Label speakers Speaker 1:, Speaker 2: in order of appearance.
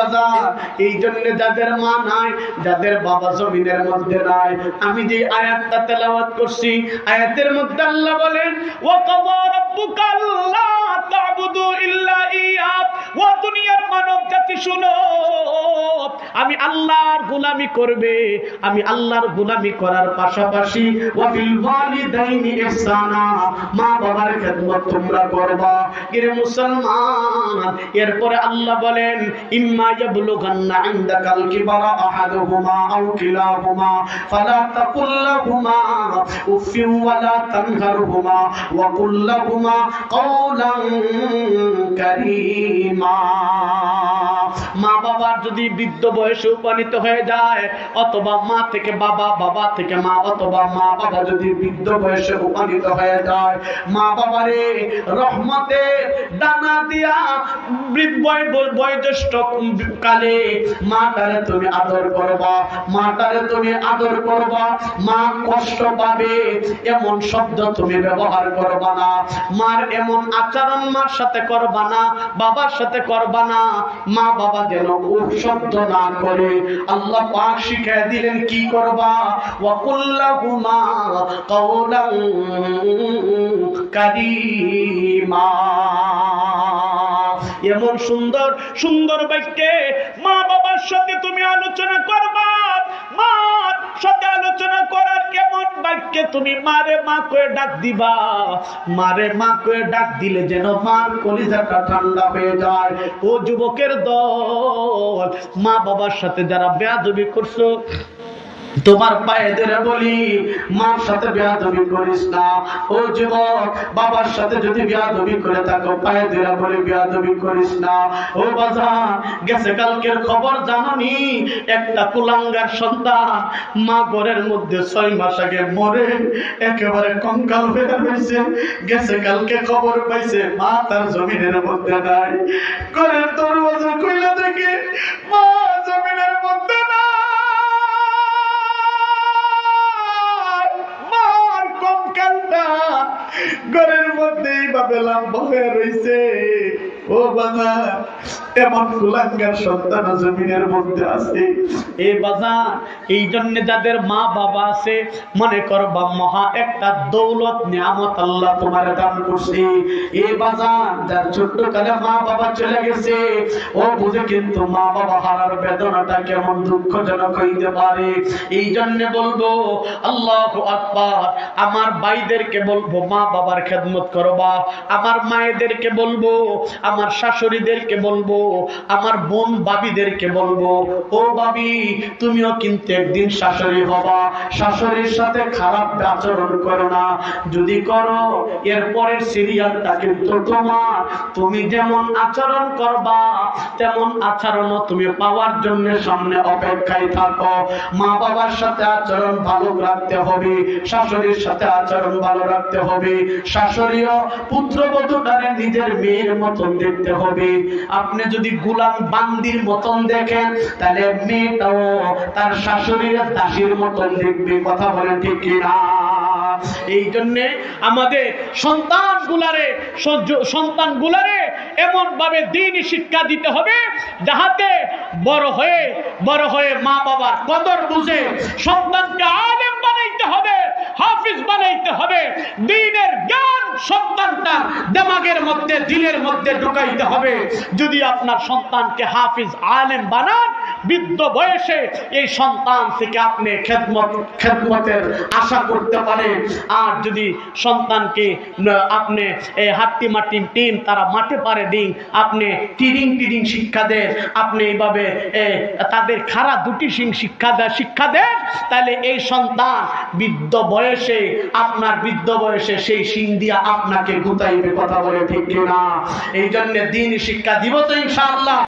Speaker 1: বাজার। এই জন্য যাদের মা নাই, যাদের বাবা জমিনের মধ্যে নাই, আমি যে আয়াতটা তেলাওয়াত করছি, আয়াতের মধ্যে আল্লাহ বলেন ও কবর তা'বুদু ইল্লা ইয়া ও দুনিয়ার মানব জাতি, শুনো। আমি আল্লাহর গোলামি করবে। আমি আল্লাহর গোলামি করার পাশাপাশি ওয়া বিল ওয়ালিদাইনি ইহসানা, মা বাবার খেদমত তোমরা করবা। মুসলমান, এরপরে আল্লাহ বলেন, ইম্মা ইয়াবলুগান্না ইনদাকাল কিবারা আহাদুহুমা আও কিলাহুমা, ফালা তাকুল লাহুমা উফিন ওয়ালা তানহারহুমা, ওয়া কুল লাহুমা মা বাবার যদি বৃদ্ধ বয়সে উপনীত হয়ে যায়, অথবা মা থেকে বাবা বাবা থেকে মা, অথবা মা বাবা যদি বৃদ্ধ বয়সে উপনীত হয়ে যায় মা বাবারে রহমতে ডানা দিয়া বয়োজ্যেষ্ঠ কালে মাটারে তুমি আদর করবা, মাটারে তুমি আদর করবা, মা কষ্ট পাবে, এমন শব্দ তুমি ব্যবহার করবা না, মার এমন আচরণ মার সাথে করবা না, বাবার সাথে করবা না মা বাবা যেন উপশব্দ না করে। আল্লাহ পাক শিখিয়ে দিলেন, কি করবা? ওয়াকুল্লাহুমা কাওলান কারীমা। এমন সুন্দর সুন্দর বাক্যে মা বাবার সাথে তুমি আলোচনা করবা। বাক্যে তুমি মারে মা করে ডাক দিবা। মারে মা করে ডাক দিলে যেন মার কলিজাটা ঠান্ডা হয়ে যায়। ও যুবকের দল, মা বাবার সাথে যারা বেয়াদবি করছ তোমার পায়ে ধরে বলি, মার সাথে বেয়াদবি করিস না। ও যুবক, বাবার সাথে যদি বেয়াদবি করে থাকো পায়ে ধরে বলি বেয়াদবি করিস না। ও বাজা গেছে কালকের খবর, জাননি? একটা কুলাঙ্গার সন্তান মা ঘরের মধ্যে ছয় মাস আগে মরে, একেবারে কঙ্কাল হয়ে রয়েছে। গেছে কালকে খবর পাইছে, মা তার জমিনের মধ্যে নাই। ঘরের দরওয়াজা খুইলা ঘরের মধ্যে এইভাবে লম্বা হয়ে রইছে। ও বাবা এমন কুলাঙ্গার বেদনাটা কেমন হইতে পারে। এই জন্য বলব, আল্লাহ আকবার, আমার ভাইদেরকে বলব, মা বাবার খেদমত করবা। আমার মায়েদেরকে বলব, আমার শাশুড়িদেরকে বলব আমার বোন বাবিদেরকে বলব, ও বাবি, তুমিও কিন্তু একদিন শাশুড়ি হবা। শাশুড়ির সাথে খারাপ আচরণ করো না। যদি করো, এর পরের সিরিয়ালটা কিন্তু তোমার। তুমি যেমন আচরণ করবা, তেমন আচরণও তুমি পাওয়ার জন্য সামনে অপেক্ষায় থাকো। মা বাবার সাথে আচরণ ভালো রাখতে হবে, শাশুড়ির সাথে আচরণ ভালো রাখতে হবে। শাশুড়িও পুত্রবধূটারে নিজের মেয়ের মতন দেখতে হবে। আপনি যদি গুলাম বান্দির মতন দেখেন, তাহলে মেয়েটাও তার শাশুড়ির দাসীর মতন দেখবে। কথা বলে ঠিক কিনা? এই জন্যে আমাদের সন্তান গুলারে সন্তান গুলারে এমন ভাবে দিন শিক্ষা দিতে হবে, যাহাতে বড় হয়ে বড় হয়ে মা বাবার কদর বুঝে সন্তানকে আলেম বানাইতে হবে, হাফিজ বানাইতে হবে। দিনের জ্ঞান সন্তানটা দেমাগের মধ্যে, দিলের মধ্যে ঢুকাইতে হবে। যদি আপনার সন্তানকে হাফিজ আলেম বানান বৃদ্ধ বয়সে এই সন্তান থেকে আপনি খেদমত, খেদমতের আশা করতে পারেন। আর যদি সন্তানকে আপনি এই হাট্টি মাটি টিম তারা মাঠে পারে ডিং আপনি টিরিং টিরিং শিক্ষা দেন, আপনি এইভাবে তাদের খারাপ দুটি সিং শিক্ষা দেয় শিক্ষা দেন, তাহলে এই সন্তান বৃদ্ধ বয়সে, আপনার বৃদ্ধ বয়সে সেই সিং দিয়া আপনাকে গুতাইবে, কথা বলে ঠিক কিনা? এই জন্য দিন শিক্ষা দিব তো ইনশাআল্লাহ।